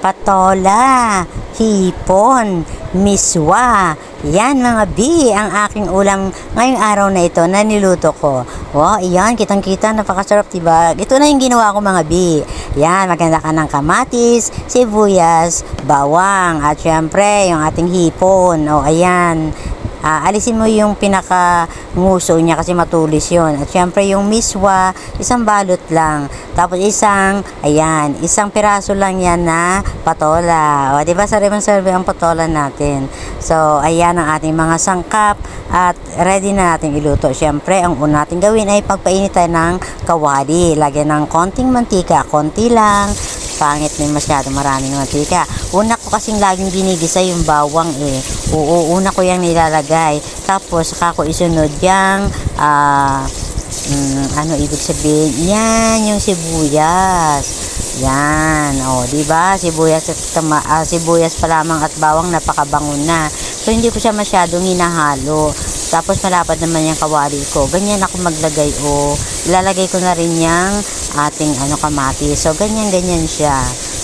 patola, hipon, miswa. Yan mga bi, ang aking ulam ngayong araw na ito na niluto ko. Wow, iyan, kitang-kita, napakasarap, diba? Ito na yung ginawa ko mga bi. Yan, maganda ka ng kamatis, sibuyas, bawang, at syempre, yung ating hipon. O, ayan. Ah, alisin mo yung pinaka nguso niya kasi matulis yon At syempre yung miswa, isang balot lang. Tapos isang, ayan, isang piraso lang yan na patola. O, di ba sarili serve ang patola natin. So, ayan ang ating mga sangkap at ready na natin iluto. Syempre, ang una natin gawin ay pagpainit tayo ng kawali. Lagyan ng konting mantika, konti lang pangit na masyado maraming mantika. Una ko kasing laging ginigisa yung bawang eh. Oo, una ko yung nilalagay. Tapos, saka ko isunod yung, ah, mm, ano ibig sabihin? Yan, yung sibuyas. Yan, oh, di ba? Sibuyas at tama, ah, sibuyas pa lamang at bawang napakabango na. So hindi ko siya masyadong hinahalo. Tapos malapad naman yung kawali ko. Ganyan ako maglagay o ilalagay ko na rin yung ating ano kamatis. So ganyan ganyan siya.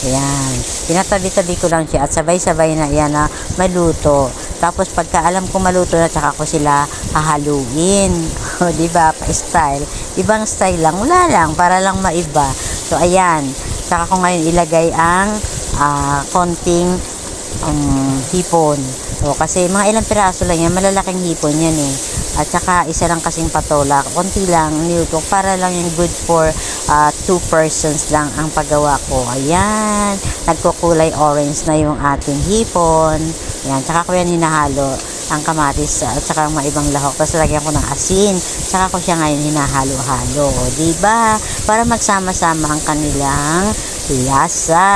Ayan. Tinatabi-tabi ko lang siya at sabay-sabay na yan na maluto. Tapos pagka alam ko maluto na tsaka ko sila hahaluin. O di ba? Pa-style. Ibang style lang. Wala lang para lang maiba. So ayan. Saka ko ngayon ilagay ang ah, konting um, hipon. O, kasi mga ilang piraso lang yan, malalaking hipon yan eh. At saka isa lang kasing patola, konti lang niluto para lang yung good for uh, two persons lang ang paggawa ko. Ayan, nagkukulay orange na yung ating hipon. Ayan, saka ko yan hinahalo ang kamatis at saka mga ibang lahok. Tapos lagyan ko ng asin. Saka ko siya ngayon hinahalo-halo. O, diba? Para magsama-sama ang kanilang lasa.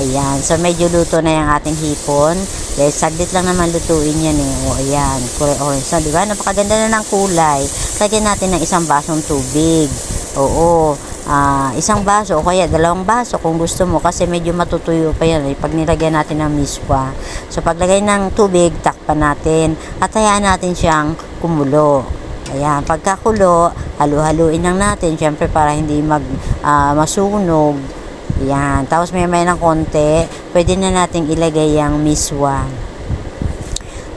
Ayan. So, medyo luto na yung ating hipon. Dahil saglit lang naman lutuin yan eh. O, ayan. Kulay orange na, diba? Napakaganda na ng kulay. Lagyan natin ng isang basong tubig. Oo. Ah, isang baso o kaya dalawang baso kung gusto mo kasi medyo matutuyo pa yan eh, pag nilagyan natin ng miswa. So paglagay ng tubig, takpan natin at hayaan natin siyang kumulo. Ayan, pagkakulo, halu-haluin lang natin syempre para hindi mag ah, masunog. Ayan, tapos may may ng konti, pwede na nating ilagay yung miswa.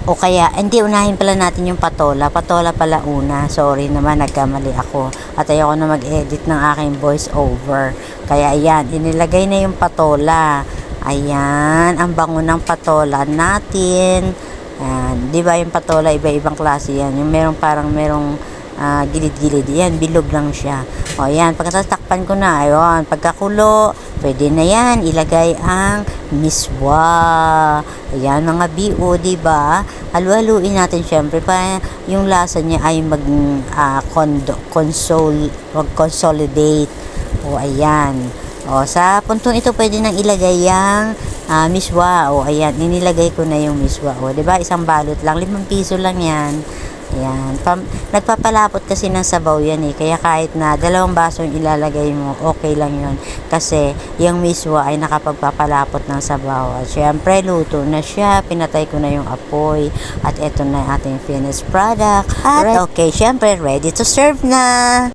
O kaya, hindi unahin pala natin yung patola. Patola pala una. Sorry naman, nagkamali ako. At ayoko na mag-edit ng aking voice over. Kaya ayan, inilagay na yung patola. Ayan, ang bango ng patola natin. Ayan, di ba yung patola, iba-ibang klase yan. Yung merong parang merong ah, gilid-gilid. Yan, bilog lang siya. O, yan. Pagkatapos ko na, ayun, pagkakulo, pwede na yan. Ilagay ang miswa. Ayan, mga BO, ba? Halu-haluin natin, syempre, pa yung lasa niya ay mag, ah, condo, console, mag-consolidate. O, ayan. O, sa puntong ito, pwede nang ilagay yung ah, miswa. O, ayan, ninilagay ko na yung miswa. O, ba? Isang balot lang. Limang piso lang yan. Ayan. Pam, nagpapalapot kasi ng sabaw yan eh. Kaya kahit na dalawang baso yung ilalagay mo, okay lang yun. Kasi yung miswa ay nakapagpapalapot ng sabaw. At syempre, luto na siya. Pinatay ko na yung apoy. At eto na yung ating finished product. At okay, syempre, ready to serve na.